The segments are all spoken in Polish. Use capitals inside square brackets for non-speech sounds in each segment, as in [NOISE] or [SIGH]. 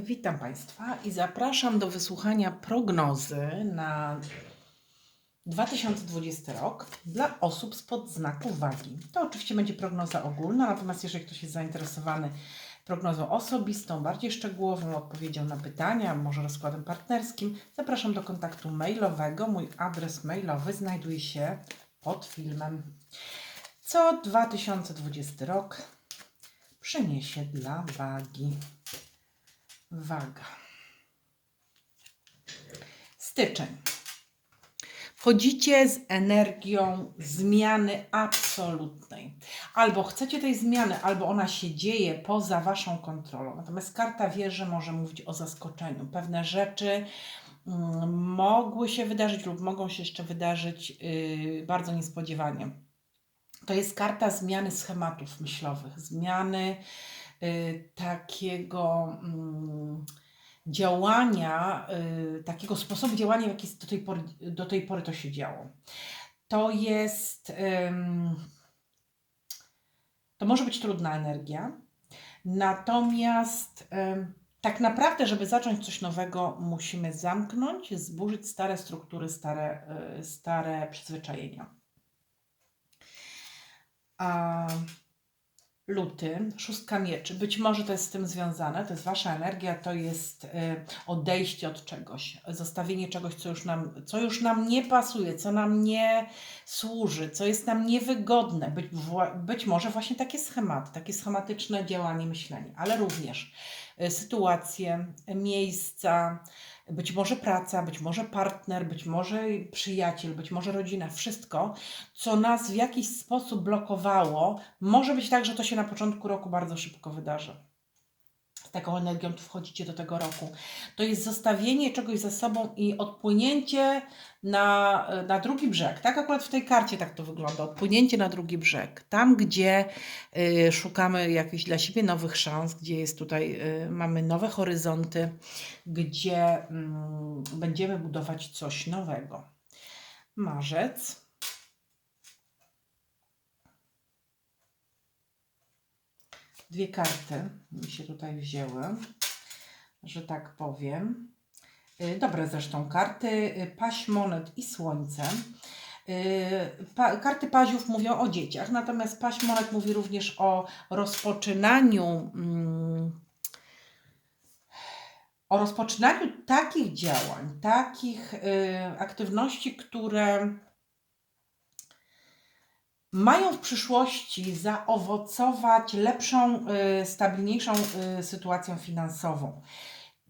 Witam Państwa i zapraszam do wysłuchania prognozy na 2020 rok dla osób spod znaku wagi. To oczywiście będzie prognoza ogólna, natomiast jeżeli ktoś jest zainteresowany prognozą osobistą, bardziej szczegółową, odpowiedzią na pytania, może rozkładem partnerskim, zapraszam do kontaktu mailowego. Mój adres mailowy znajduje się pod filmem. Co 2020 rok przyniesie dla wagi? Waga. Styczeń. Wchodzicie z energią zmiany absolutnej. Albo chcecie tej zmiany, albo ona się dzieje poza waszą kontrolą. Natomiast karta wieży może mówić o zaskoczeniu. Pewne rzeczy mm, mogły się wydarzyć lub mogą się jeszcze wydarzyć yy, bardzo niespodziewanie. To jest karta zmiany schematów myślowych, zmiany takiego mm, działania, y, takiego sposobu działania, w jaki do tej pory, do tej pory to się działo. To jest, to może być trudna energia, natomiast tak naprawdę, żeby zacząć coś nowego, musimy zamknąć, zburzyć stare struktury, stare, y, stare przyzwyczajenia. A luty, szóstka mieczy, być może to jest z tym związane, to jest wasza energia, to jest y, odejście od czegoś, zostawienie czegoś, co już, nam, co już nam nie pasuje, co nam nie służy, co jest nam niewygodne. Być, być może właśnie takie schematy, takie schematyczne działanie, myślenie, ale również y, sytuacje, miejsca, być może praca, być może partner, być może przyjaciel, być może rodzina, wszystko, co nas w jakiś sposób blokowało, może być tak, że to się na początku roku bardzo szybko wydarzy taką energią tu wchodzicie do tego roku. To jest zostawienie czegoś za sobą i odpłynięcie na, na drugi brzeg. Tak akurat w tej karcie tak to wygląda. Odpłynięcie na drugi brzeg. Tam, gdzie y, szukamy jakichś dla siebie nowych szans, gdzie jest tutaj, y, mamy nowe horyzonty, gdzie y, będziemy budować coś nowego. Marzec. Dwie karty mi się tutaj wzięły, że tak powiem. Y, dobre zresztą karty, y, paś monet i słońce. Y, pa, karty paziów mówią o dzieciach, natomiast paś monet mówi również o rozpoczynaniu mm, o rozpoczynaniu takich działań, takich aktywności, które mają w przyszłości zaowocować lepszą, y, stabilniejszą y, sytuacją finansową.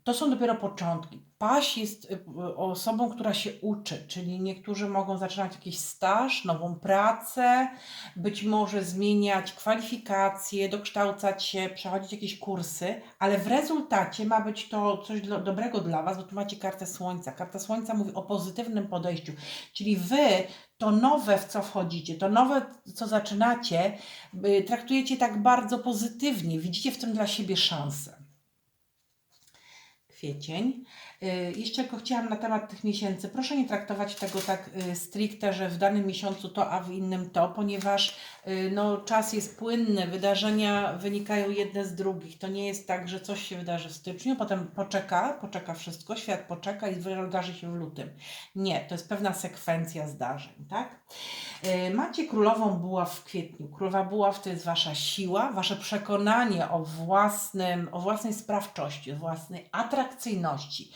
To są dopiero początki. Paś jest y, osobą, która się uczy, czyli niektórzy mogą zaczynać jakiś staż, nową pracę, być może zmieniać kwalifikacje, dokształcać się, przechodzić jakieś kursy, ale w rezultacie ma być to coś do, dobrego dla Was, bo tu macie kartę Słońca. Karta Słońca mówi o pozytywnym podejściu, czyli Wy to nowe, w co wchodzicie, to nowe, co zaczynacie, y, traktujecie tak bardzo pozytywnie, widzicie w tym dla siebie szansę. Kwiecień. Y, jeszcze tylko chciałam na temat tych miesięcy. Proszę nie traktować tego tak y, stricte, że w danym miesiącu to, a w innym to, ponieważ y, no, czas jest płynny, wydarzenia wynikają jedne z drugich. To nie jest tak, że coś się wydarzy w styczniu, potem poczeka, poczeka wszystko, świat poczeka i wydarzy się w lutym. Nie, to jest pewna sekwencja zdarzeń, tak? Macie królową buław w kwietniu. Królowa buław to jest wasza siła, wasze przekonanie o własnym, o własnej sprawczości, o własnej atrakcyjności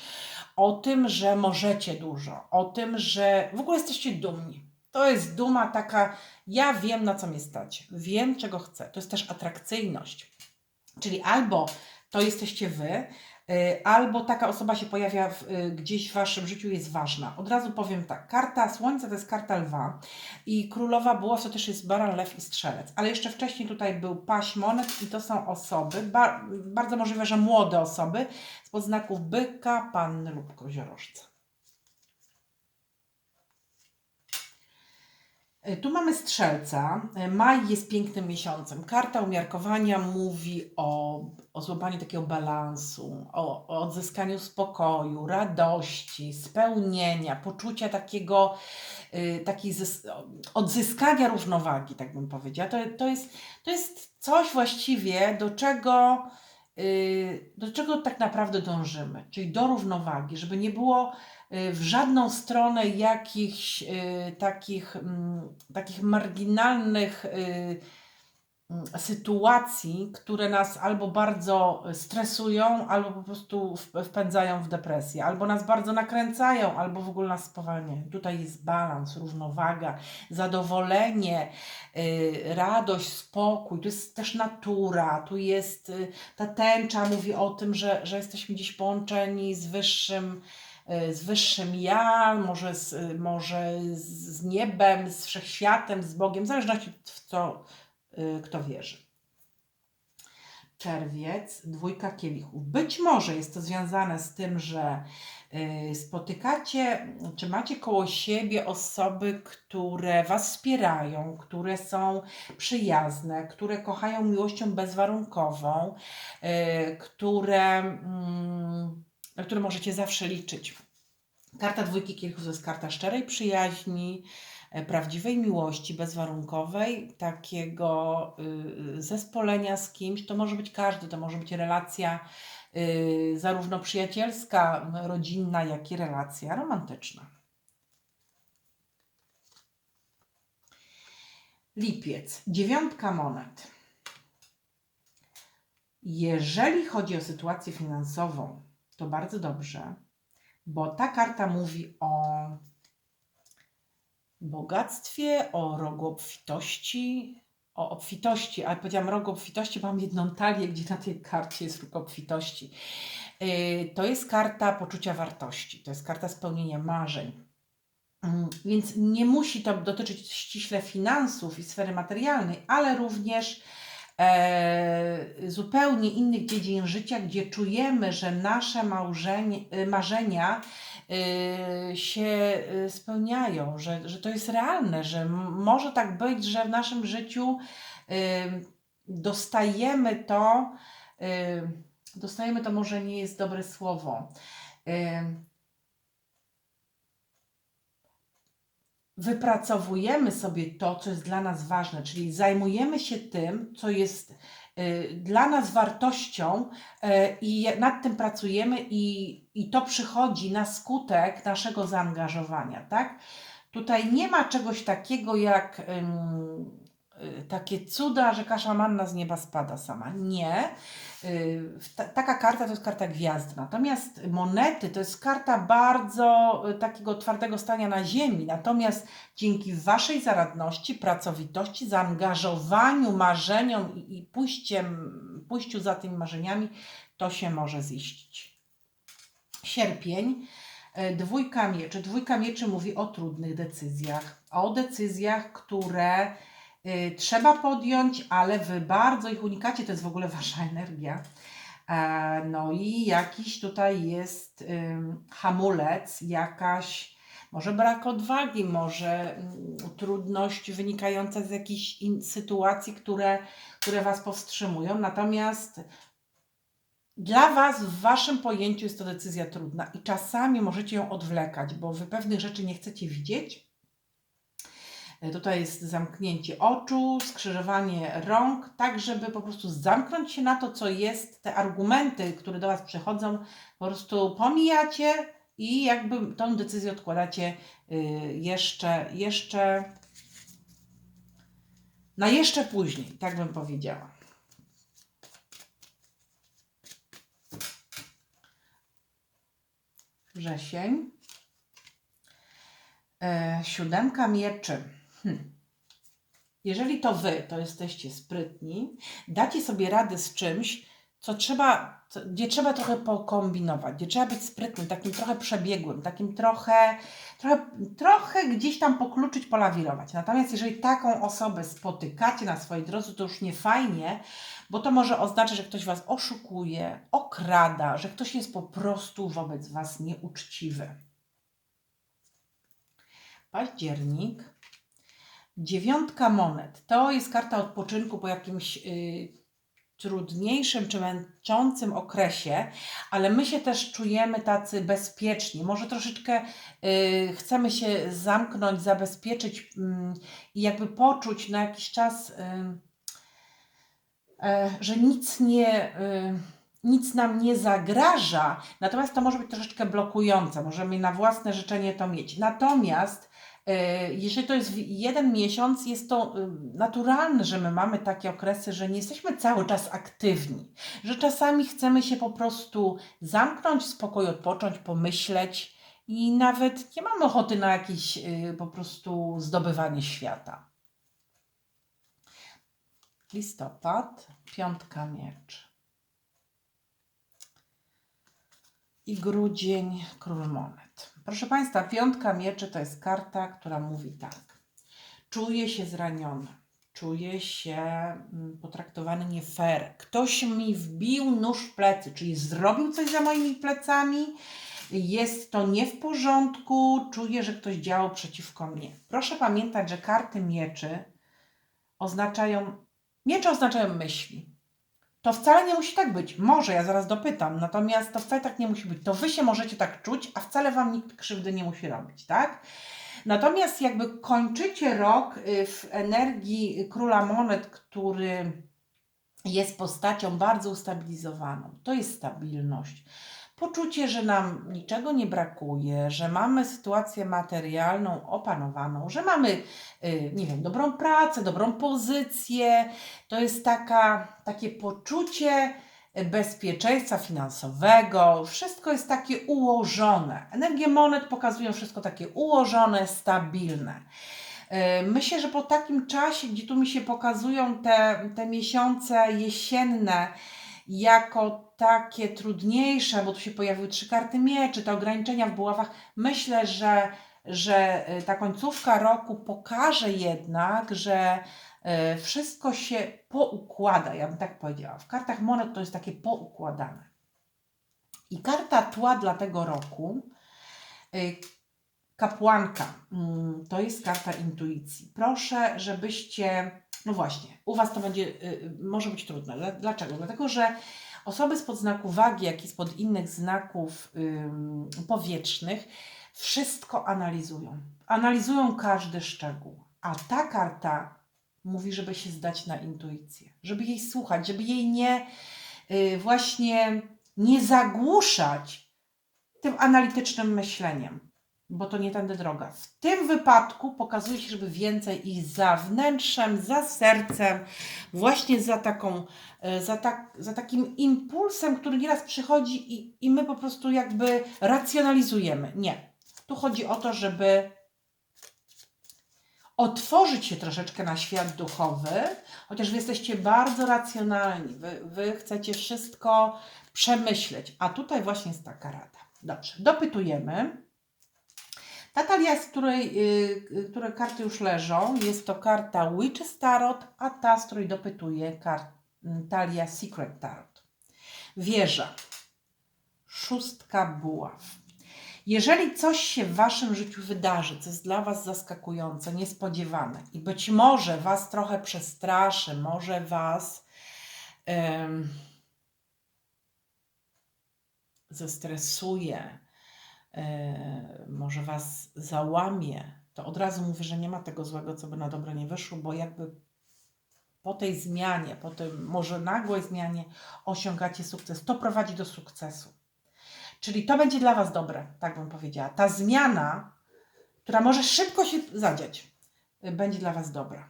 o tym, że możecie dużo, o tym, że w ogóle jesteście dumni. To jest duma taka, ja wiem na co mnie stać, wiem czego chcę. To jest też atrakcyjność. Czyli albo to jesteście wy, albo taka osoba się pojawia w, y, gdzieś w waszym życiu, jest ważna. Od razu powiem tak, karta Słońca to jest karta lwa i królowa była, to też jest baran, lew i strzelec. Ale jeszcze wcześniej tutaj był paś monet i to są osoby, ba, bardzo możliwe, że młode osoby, z podznaków byka, panny lub koziorożca. Tu mamy strzelca. Maj jest pięknym miesiącem. Karta umiarkowania mówi o o złapaniu takiego balansu, o, o odzyskaniu spokoju, radości, spełnienia, poczucia takiego, y, takiej odzyskania równowagi, tak bym powiedziała. To, to, jest, to jest coś właściwie, do czego y, do czego tak naprawdę dążymy? Czyli do równowagi, żeby nie było w żadną stronę jakichś y, takich, mm, takich marginalnych y, mm, sytuacji, które nas albo bardzo stresują, albo po prostu wp- wpędzają w depresję, albo nas bardzo nakręcają, albo w ogóle nas spowalniają. Tutaj jest balans, równowaga, zadowolenie, y, radość, spokój, tu jest też natura, tu jest y, ta tęcza, mówi o tym, że, że jesteśmy dziś połączeni z wyższym, y, z wyższym ja, może z, y, może z niebem, z wszechświatem, z Bogiem, w zależności w co y, kto wierzy. Czerwiec, dwójka kielichów. Być może jest to związane z tym, że spotykacie, czy macie koło siebie osoby, które Was wspierają, które są przyjazne, które kochają miłością bezwarunkową, które, mm, na które możecie zawsze liczyć. Karta dwójki kielichów to jest karta szczerej przyjaźni, e, prawdziwej miłości bezwarunkowej, takiego y, zespolenia z kimś. To może być każdy, to może być relacja y, zarówno przyjacielska, rodzinna, jak i relacja romantyczna. Lipiec, dziewiątka monet. Jeżeli chodzi o sytuację finansową, to bardzo dobrze, bo ta karta mówi o bogactwie, o rogu obfitości, o obfitości, ale powiedziałam rogu obfitości, mam jedną talię, gdzie na tej karcie jest róg obfitości. Yy, To jest karta poczucia wartości, to jest karta spełnienia marzeń. Mm, Więc nie musi to dotyczyć ściśle finansów i sfery materialnej, ale również zupełnie innych dziedzin życia, gdzie czujemy, że nasze małżenie, y, marzenia y, się spełniają, że, że to jest realne, że może tak być, że w naszym życiu dostajemy to, dostajemy to może nie jest dobre słowo. Wypracowujemy sobie to, co jest dla nas ważne, czyli zajmujemy się tym, co jest y, dla nas wartością y, i nad tym pracujemy i, i to przychodzi na skutek naszego zaangażowania, tak? Tutaj nie ma czegoś takiego jak takie cuda, że kasza manna z nieba spada sama. Nie. Y, ta, taka karta to jest karta gwiazd. Natomiast monety to jest karta bardzo y, takiego twardego stania na ziemi. Natomiast dzięki Waszej zaradności, pracowitości, zaangażowaniu, marzeniom i, i pójściem, pójściu za tymi marzeniami, to się może ziścić. Sierpień. y, Dwójka mieczy. Dwójka mieczy mówi o trudnych decyzjach. O decyzjach, które y, trzeba podjąć, ale Wy bardzo ich unikacie. To jest w ogóle Wasza energia. E, No i jakiś tutaj jest hamulec, jakaś może brak odwagi, może mm, trudność wynikająca z jakichś sytuacji, które, które Was powstrzymują. Natomiast dla Was, w Waszym pojęciu jest to decyzja trudna i czasami możecie ją odwlekać, bo Wy pewnych rzeczy nie chcecie widzieć. E, Tutaj jest zamknięcie oczu, skrzyżowanie rąk, tak żeby po prostu zamknąć się na to, co jest, te argumenty, które do Was przychodzą, po prostu pomijacie i jakby tą decyzję odkładacie y, jeszcze, jeszcze na jeszcze później, tak bym powiedziała. Wrzesień. E, siódemka mieczy. Hm. Jeżeli to wy, to jesteście sprytni, dacie sobie radę z czymś, co trzeba, co, gdzie trzeba trochę pokombinować, gdzie trzeba być sprytnym, takim trochę przebiegłym, takim trochę, trochę, trochę gdzieś tam pokluczyć, polawirować. Natomiast jeżeli taką osobę spotykacie na swojej drodze, to już nie fajnie, bo to może oznaczać, że ktoś was oszukuje, okrada, że ktoś jest po prostu wobec was nieuczciwy. Październik. Dziewiątka monet. To jest karta odpoczynku po jakimś y, trudniejszym czy męczącym okresie, ale my się też czujemy tacy bezpieczni. Może troszeczkę y, chcemy się zamknąć, zabezpieczyć mm, i jakby poczuć na jakiś czas, y, e, że nic nie, y, nic nam nie zagraża, natomiast to może być troszeczkę blokujące, możemy na własne życzenie to mieć. Natomiast jeżeli to jest jeden miesiąc, jest to e, naturalne, że my mamy takie okresy, że nie jesteśmy cały czas aktywni, że czasami chcemy się po prostu zamknąć w spokoju, odpocząć, pomyśleć i nawet nie mamy ochoty na jakieś e, po prostu zdobywanie świata. Listopad, piątka miecz. I grudzień, król monet. Proszę Państwa, piątka mieczy to jest karta, która mówi tak. Czuję się zraniony. Czuję się mm, potraktowany nie fair. Ktoś mi wbił nóż w plecy, czyli zrobił coś za moimi plecami. Jest to nie w porządku. Czuję, że ktoś działał przeciwko mnie. Proszę pamiętać, że karty mieczy oznaczają, miecze oznaczają myśli. To wcale nie musi tak być. Może, ja zaraz dopytam, natomiast to wcale tak nie musi być. To wy się możecie tak czuć, a wcale wam nikt krzywdy nie musi robić, tak? Natomiast jakby kończycie rok y, w energii króla monet, który jest postacią bardzo ustabilizowaną. To jest stabilność poczucie, że nam niczego nie brakuje, że mamy sytuację materialną opanowaną, że mamy, y, nie wiem, dobrą pracę, dobrą pozycję. To jest taka, takie poczucie bezpieczeństwa finansowego. Wszystko jest takie ułożone. Energie monet pokazują wszystko takie ułożone, stabilne. Y, myślę, że po takim czasie, gdzie tu mi się pokazują te, te miesiące jesienne, jako takie trudniejsze, bo tu się pojawiły trzy karty mieczy, te ograniczenia w buławach. Myślę, że, że y, ta końcówka roku pokaże jednak, że y, wszystko się poukłada, ja bym tak powiedziała. W kartach monet to jest takie poukładane. I karta tła dla tego roku, y, kapłanka, mm, to jest karta intuicji. Proszę, żebyście no właśnie, u Was to będzie, y, może być trudne. Dlaczego? Dlatego, że osoby spod znaku wagi, jak i spod innych znaków y, powietrznych, wszystko analizują. Analizują każdy szczegół. A ta karta mówi, żeby się zdać na intuicję, żeby jej słuchać, żeby jej nie y, właśnie nie zagłuszać tym analitycznym myśleniem bo to nie tędy droga. W tym wypadku pokazuje się, żeby więcej iść za wnętrzem, za sercem, właśnie za taką, e, za, tak, za takim impulsem, który nieraz przychodzi i, i my po prostu jakby racjonalizujemy. Nie. Tu chodzi o to, żeby otworzyć się troszeczkę na świat duchowy, chociaż wy jesteście bardzo racjonalni, wy, wy chcecie wszystko przemyśleć, a tutaj właśnie jest taka rada. Dobrze, dopytujemy. Ta talia, z której, yy, które karty już leżą, jest to karta Witch's Tarot, a ta, z której dopytuję, kart, mm, talia Secret Tarot. Wieża. Szóstka buław. Jeżeli coś się w Waszym życiu wydarzy, co jest dla Was zaskakujące, niespodziewane i być może Was trochę przestraszy, może Was yy, zestresuje, może Was załamie, to od razu mówię, że nie ma tego złego, co by na dobre nie wyszło, bo jakby po tej zmianie, po tym może nagłej zmianie osiągacie sukces. To prowadzi do sukcesu. Czyli to będzie dla Was dobre, tak bym powiedziała. Ta zmiana, która może szybko się zadziać, będzie dla Was dobra.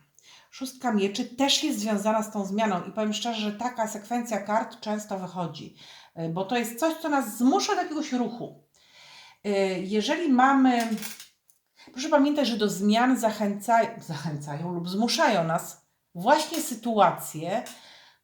Szóstka mieczy też jest związana z tą zmianą i powiem szczerze, że taka sekwencja kart często wychodzi, e, bo to jest coś, co nas zmusza do jakiegoś ruchu. Y, jeżeli mamy, proszę pamiętać, że do zmian zachęcają, zachęcają lub zmuszają nas właśnie sytuacje,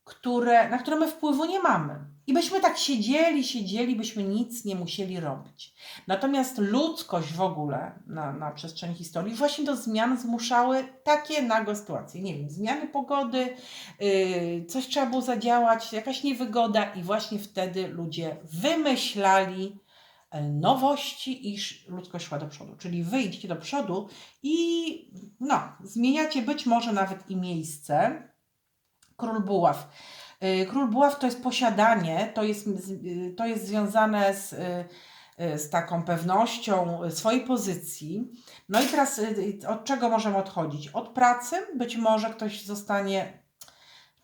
które, na które my wpływu nie mamy. I byśmy tak siedzieli, siedzieli, byśmy nic nie musieli robić. Natomiast ludzkość w ogóle na, na przestrzeni historii właśnie do zmian zmuszały takie nagłe sytuacje. Nie wiem, zmiany pogody, yy, coś trzeba było zadziałać, jakaś niewygoda, i właśnie wtedy ludzie wymyślali nowości, iż ludzkość szła do przodu. Czyli wy idziecie do przodu i no, zmieniacie być może nawet i miejsce. Król Buław. Y, Król Buław to jest posiadanie, to jest, y, to jest związane z, z taką pewnością swojej pozycji. No i teraz od czego możemy odchodzić? Od pracy, być może ktoś zostanie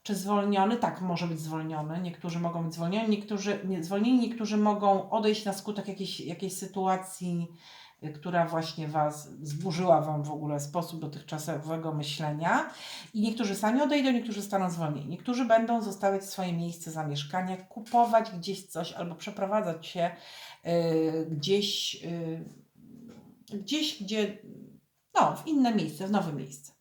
Czy zwolniony? Tak, może być zwolniony. Niektórzy mogą być zwolnieni, niektórzy nie, zwolnieni, niektórzy mogą odejść na skutek jakiejś, jakiejś sytuacji, y, która właśnie Was zburzyła Wam w ogóle sposób dotychczasowego myślenia. I niektórzy sami odejdą, niektórzy zostaną zwolnieni. Niektórzy będą zostawiać swoje miejsce zamieszkania, kupować gdzieś coś albo przeprowadzać się y, gdzieś, y, gdzieś, gdzie, no, w inne miejsce, w nowe miejsce.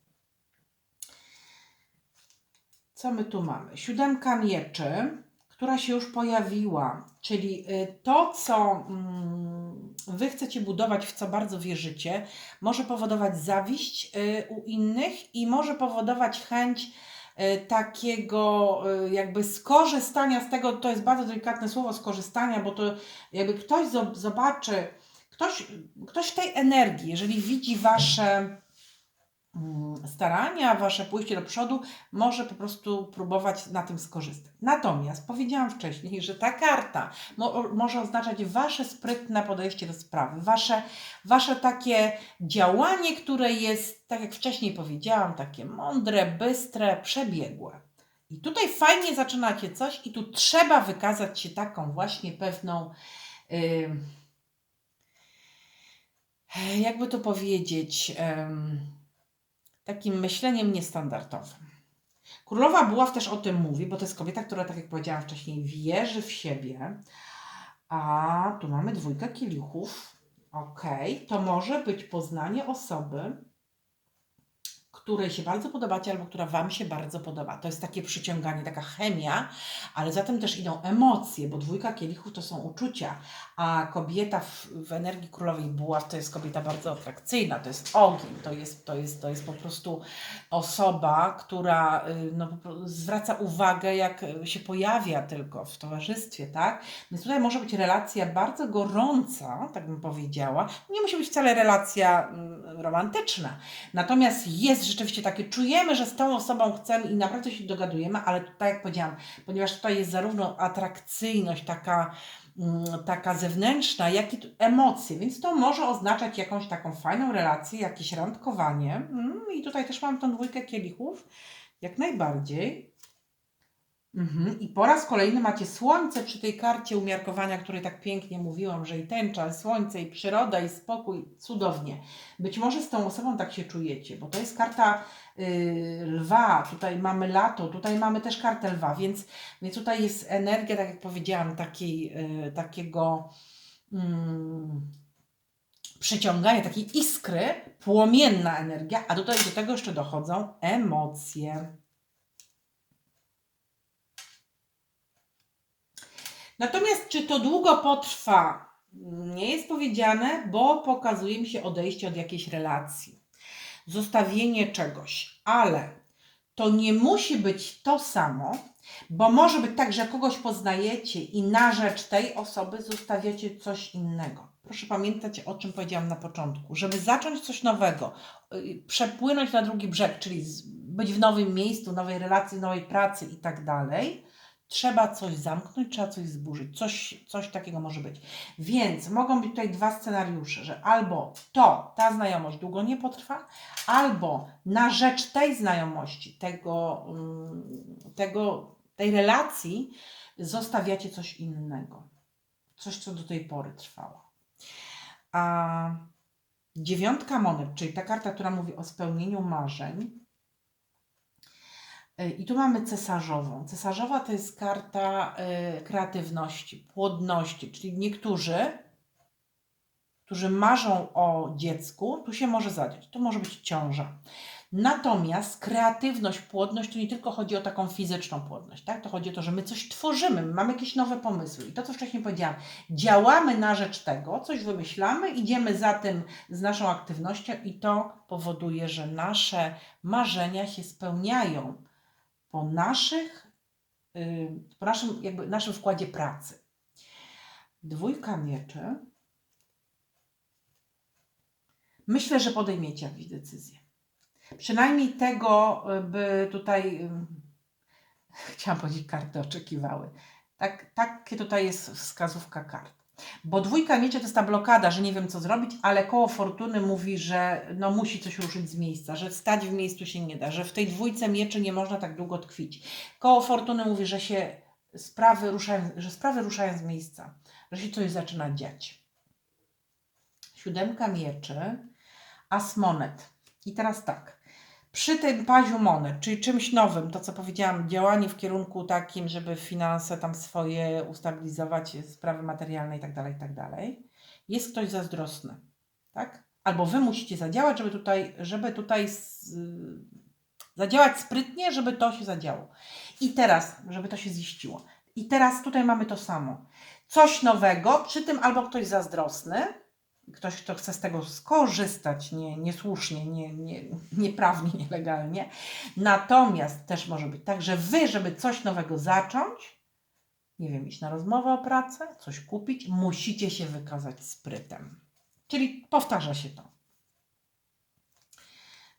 Co my tu mamy? Siódemka mieczy, która się już pojawiła, czyli y, to, co mm, Wy chcecie budować, w co bardzo wierzycie, może powodować zawiść y, u innych i może powodować chęć y, takiego jakby skorzystania z tego, to jest bardzo delikatne słowo skorzystania, bo to jakby ktoś zob- zobaczy, ktoś, ktoś tej energii, jeżeli widzi Wasze starania, wasze pójście do przodu, może po prostu próbować na tym skorzystać. Natomiast powiedziałam wcześniej, że ta karta mo może oznaczać wasze sprytne podejście do sprawy, wasze, wasze takie działanie, które jest, tak jak wcześniej powiedziałam, takie mądre, bystre, przebiegłe. I tutaj fajnie zaczynacie coś, i tu trzeba wykazać się taką właśnie pewną. Yy, jakby to powiedzieć, em, takim myśleniem niestandardowym. Królowa Buław też o tym mówi, bo to jest kobieta, która, tak jak powiedziałam wcześniej, wierzy w siebie. A tu mamy dwójkę kielichów. Ok, to może być poznanie osoby, której się bardzo podobacie albo która Wam się bardzo podoba. To jest takie przyciąganie, taka chemia, ale za tym też idą emocje, bo dwójka kielichów to są uczucia, a kobieta w, w energii królowej buław to jest kobieta bardzo atrakcyjna, to jest ogień, to jest, to jest, to jest po prostu osoba, która y, no, zwraca uwagę, jak się pojawia tylko w towarzystwie, tak? Więc tutaj może być relacja bardzo gorąca, tak bym powiedziała. Nie musi być wcale relacja mm, romantyczna, natomiast jest rzeczywiście takie, czujemy, że z tą osobą chcemy i naprawdę się dogadujemy, ale tak jak powiedziałam, ponieważ tutaj jest zarówno atrakcyjność taka, mm, taka zewnętrzna, jak i emocje, więc to może oznaczać jakąś taką fajną relację, jakieś randkowanie. Mm, I tutaj też mam tą dwójkę kielichów, jak najbardziej. Mhm. I po raz kolejny macie słońce przy tej karcie umiarkowania, której tak pięknie mówiłam, że i tęcza, i słońce, i przyroda, i spokój, cudownie. Być może z tą osobą tak się czujecie, bo to jest karta y, lwa, tutaj mamy lato, tutaj mamy też kartę lwa, więc, więc tutaj jest energia, tak jak powiedziałam, takiej, y, takiego mm, przyciągania, takiej iskry, płomienna energia, a tutaj do tego jeszcze dochodzą emocje. Natomiast czy to długo potrwa? Nie jest powiedziane, bo pokazuje mi się odejście od jakiejś relacji, zostawienie czegoś, ale to nie musi być to samo, bo może być tak, że kogoś poznajecie i na rzecz tej osoby zostawiacie coś innego. Proszę pamiętać, o czym powiedziałam na początku, żeby zacząć coś nowego, y, przepłynąć na drugi brzeg, czyli być w nowym miejscu, nowej relacji, nowej pracy i tak dalej trzeba coś zamknąć, trzeba coś zburzyć, coś, coś takiego może być. Więc mogą być tutaj dwa scenariusze, że albo to, ta znajomość długo nie potrwa, albo na rzecz tej znajomości, tego, mm, tego, tej relacji zostawiacie coś innego. Coś, co do tej pory trwało. A dziewiątka monet, czyli ta karta, która mówi o spełnieniu marzeń, i tu mamy cesarzową. Cesarzowa to jest karta y, kreatywności, płodności, czyli niektórzy, którzy marzą o dziecku, tu się może zadziać, to może być ciąża. Natomiast kreatywność, płodność to nie tylko chodzi o taką fizyczną płodność, tak? To chodzi o to, że my coś tworzymy, mamy jakieś nowe pomysły. I to, co wcześniej powiedziałam, działamy na rzecz tego, coś wymyślamy, idziemy za tym z naszą aktywnością i to powoduje, że nasze marzenia się spełniają po naszych, po naszym, jakby naszym wkładzie pracy. Dwójka mieczy. Myślę, że podejmiecie jakieś decyzję. Przynajmniej tego, by tutaj, [LAUGHS] chciałam powiedzieć, karty oczekiwały. Tak, takie tutaj jest wskazówka kart. Bo dwójka mieczy to jest ta blokada, że nie wiem co zrobić, ale koło fortuny mówi, że no musi coś ruszyć z miejsca, że stać w miejscu się nie da, że w tej dwójce mieczy nie można tak długo tkwić. Koło fortuny mówi, że się sprawy ruszają, że sprawy ruszają z miejsca, że się coś zaczyna dziać. Siódemka mieczy, monet. I teraz tak. Przy tym paziu monet, czyli czymś nowym, to co powiedziałam, działanie w kierunku takim, żeby finanse tam swoje ustabilizować, sprawy materialne i tak dalej, tak jest ktoś zazdrosny, tak? Albo wy musicie zadziałać, żeby tutaj, żeby tutaj s- zadziałać sprytnie, żeby to się zadziało. I teraz, żeby to się ziściło. I teraz tutaj mamy to samo. Coś nowego, przy tym albo ktoś zazdrosny, ktoś, kto chce z tego skorzystać nie, niesłusznie, nie, nie, nieprawnie, nielegalnie. Natomiast też może być tak, że wy, żeby coś nowego zacząć, nie wiem, iść na rozmowę o pracę, coś kupić, musicie się wykazać sprytem. Czyli powtarza się to.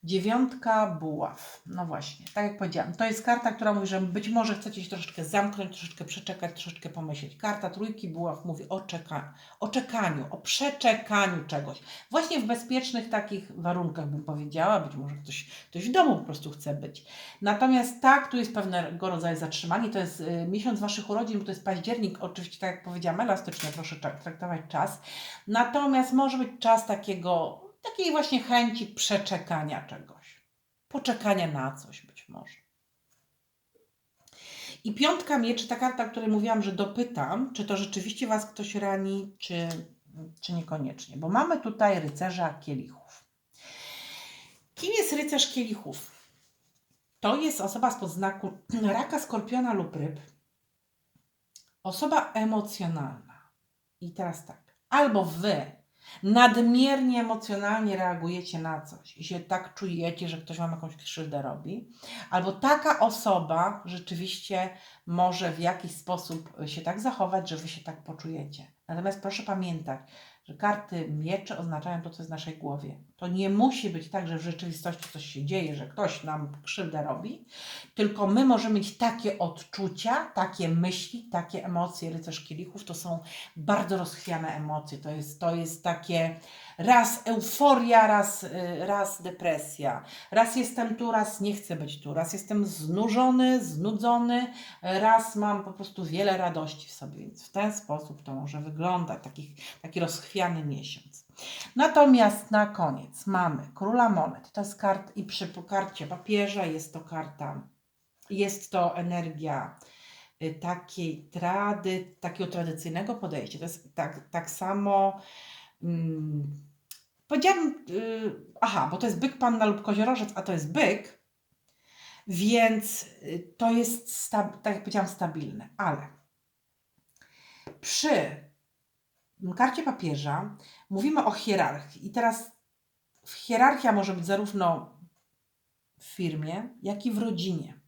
Dziewiątka buław. No właśnie, tak jak powiedziałam, to jest karta, która mówi, że być może chcecie się troszeczkę zamknąć, troszeczkę przeczekać, troszeczkę pomyśleć. Karta trójki buław mówi o, czeka, o czekaniu, o przeczekaniu czegoś. Właśnie w bezpiecznych takich warunkach bym powiedziała, być może ktoś, ktoś w domu po prostu chce być. Natomiast tak, tu jest pewnego rodzaju zatrzymanie, to jest y, miesiąc Waszych urodzin, to jest październik, oczywiście tak jak powiedziałam, elastycznie proszę traktować czas. Natomiast może być czas takiego, takiej właśnie chęci przeczekania czegoś. Poczekania na coś być może. I piątka mieczy, ta karta, o której mówiłam, że dopytam, czy to rzeczywiście Was ktoś rani, czy, czy niekoniecznie. Bo mamy tutaj rycerza kielichów. Kim jest rycerz kielichów? To jest osoba spod znaku [CLEARS THROAT] raka, skorpiona lub ryb. Osoba emocjonalna. I teraz tak. Albo wy nadmiernie emocjonalnie reagujecie na coś i się tak czujecie, że ktoś wam jakąś krzywdę robi, albo taka osoba rzeczywiście może w jakiś sposób się tak zachować, że wy się tak poczujecie. Natomiast proszę pamiętać, że karty miecze oznaczają to, co jest w naszej głowie. To nie musi być tak, że w rzeczywistości coś się dzieje, że ktoś nam krzywdę robi, tylko my możemy mieć takie odczucia, takie myśli, takie emocje. Rycerz kielichów to są bardzo rozchwiane emocje. To jest, to jest takie raz euforia, raz, y, raz depresja. Raz jestem tu, raz nie chcę być tu. Raz jestem znużony, znudzony, raz mam po prostu wiele radości w sobie. Więc w ten sposób to może wyglądać, taki, taki rozchwiany miesiąc. Natomiast na koniec mamy króla monet. To jest kart i przy karcie papieża jest to karta, jest to energia y, takiej trady, takiego tradycyjnego podejścia. To jest tak, tak samo. Mm, powiedziałam, y, aha, bo to jest byk, panna lub koziorożec, a to jest byk, więc y, to jest, tak jak powiedziałam, stabilne. Ale przy karcie papieża mówimy o hierarchii. I teraz hierarchia może być zarówno w firmie, jak i w rodzinie.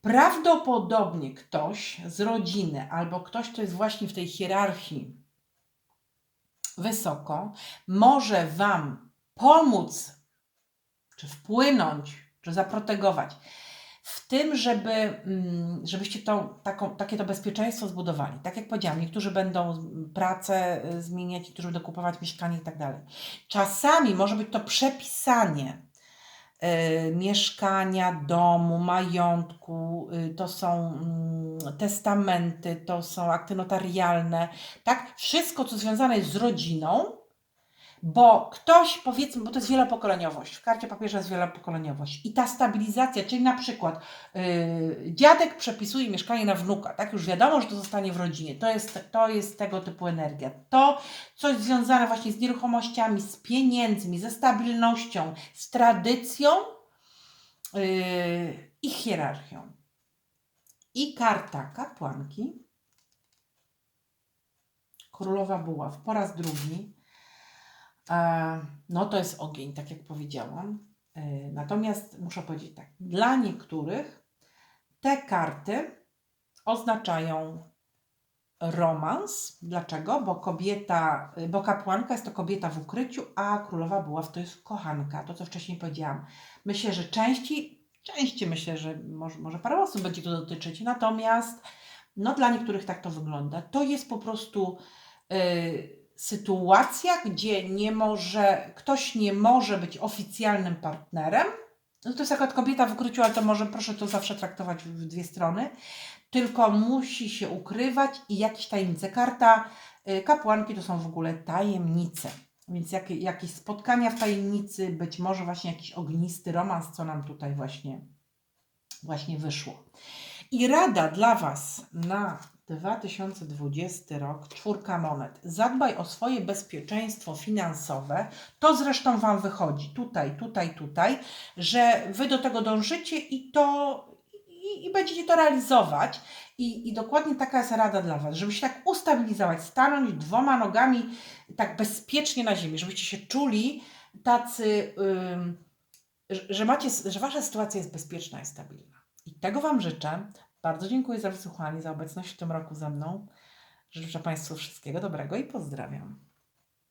Prawdopodobnie ktoś z rodziny albo ktoś, kto jest właśnie w tej hierarchii wysoko, może Wam pomóc, czy wpłynąć, czy zaprotegować w tym, żeby, mm, żebyście to, taką, takie to bezpieczeństwo zbudowali. Tak jak powiedziałam, niektórzy będą pracę y, zmieniać, niektórzy będą kupować mieszkanie i tak dalej. Czasami może być to przepisanie y, mieszkania, domu, majątku, y, to są mm, testamenty, to są akty notarialne, tak? Wszystko, co związane jest z rodziną, bo ktoś, powiedzmy, bo to jest wielopokoleniowość, w karcie papieża jest wielopokoleniowość i ta stabilizacja, czyli na przykład yy, dziadek przepisuje mieszkanie na wnuka, tak? Już wiadomo, że to zostanie w rodzinie, to jest, to jest tego typu energia. To coś związane właśnie z nieruchomościami, z pieniędzmi, ze stabilnością, z tradycją yy, i hierarchią. I karta kapłanki, królowa buław po raz drugi, No to jest ogień, tak jak powiedziałam. E, Natomiast muszę powiedzieć tak, dla niektórych te karty oznaczają romans. Dlaczego? Bo kobieta, bo kapłanka jest to kobieta w ukryciu, a królowa buław to jest kochanka. To, co wcześniej powiedziałam. Myślę, że części, części myślę, że może, może parę osób będzie to dotyczyć. Natomiast no dla niektórych tak to wygląda. To jest po prostu y, sytuacjach, gdzie nie może, ktoś nie może być oficjalnym partnerem, no to jest akurat kobieta wykróciła, ale to może proszę to zawsze traktować w dwie strony, tylko musi się ukrywać i jakieś tajemnice. Karta y, kapłanki to są w ogóle tajemnice. Więc jakie, jakieś spotkania w tajemnicy, być może właśnie jakiś ognisty romans, co nam tutaj właśnie, właśnie wyszło. I rada dla Was na 2020 rok, czwórka monet. Zadbaj o swoje bezpieczeństwo finansowe. To zresztą Wam wychodzi tutaj, tutaj, tutaj, że Wy do tego dążycie i to i, i będziecie to realizować. I, I dokładnie taka jest rada dla Was, żeby się tak ustabilizować, stanąć dwoma nogami tak bezpiecznie na ziemi, żebyście się czuli tacy, że macie, że Wasza sytuacja jest bezpieczna i stabilna. I tego Wam życzę. Bardzo dziękuję za wysłuchanie, za obecność w tym roku ze mną. Życzę Państwu wszystkiego dobrego i pozdrawiam.